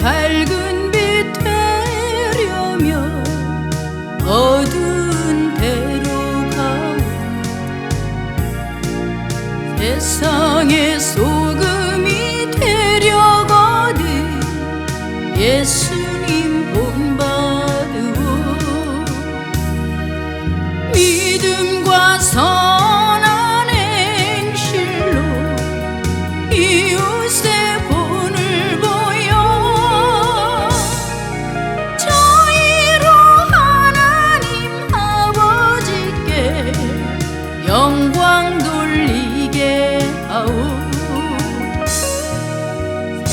밝은 빛 되려며 어두운 데로 가오 세상의 소금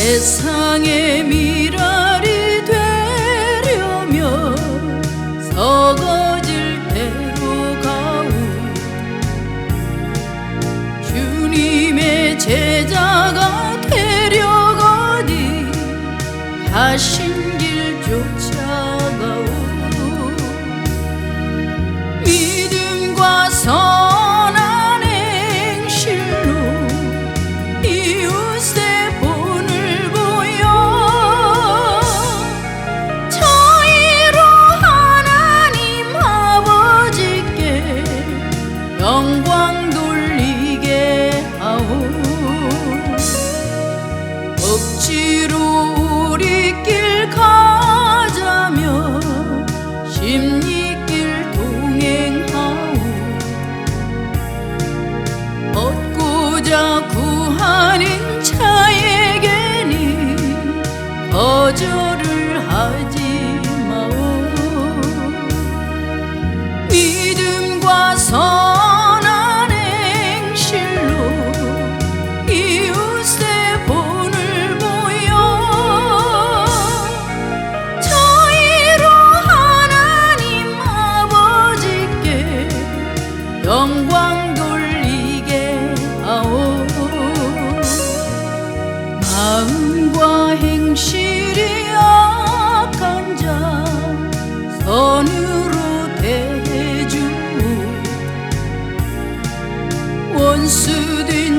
세상의 미랄이 되려며 서거질 대로 가오. 주님의 제자가 되려거니 가신 억지로 우리 길 가자며 십리길 동행하오. 얻고자 구하는 자에게는 거절을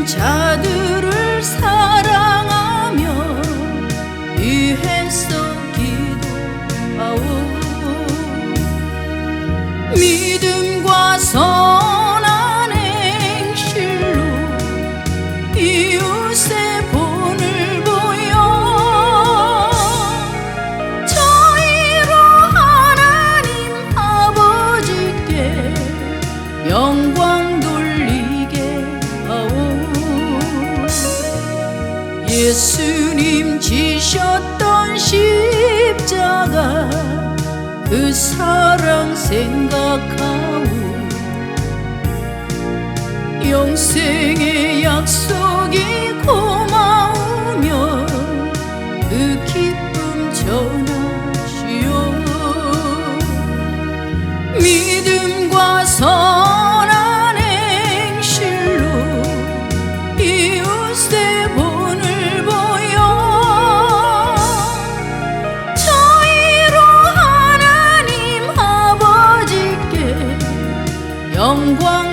자들을 사랑하며 위해서 기도하오. 믿음 예수님 지셨던 십자가 그 사랑 생각하오 영생의 阳光。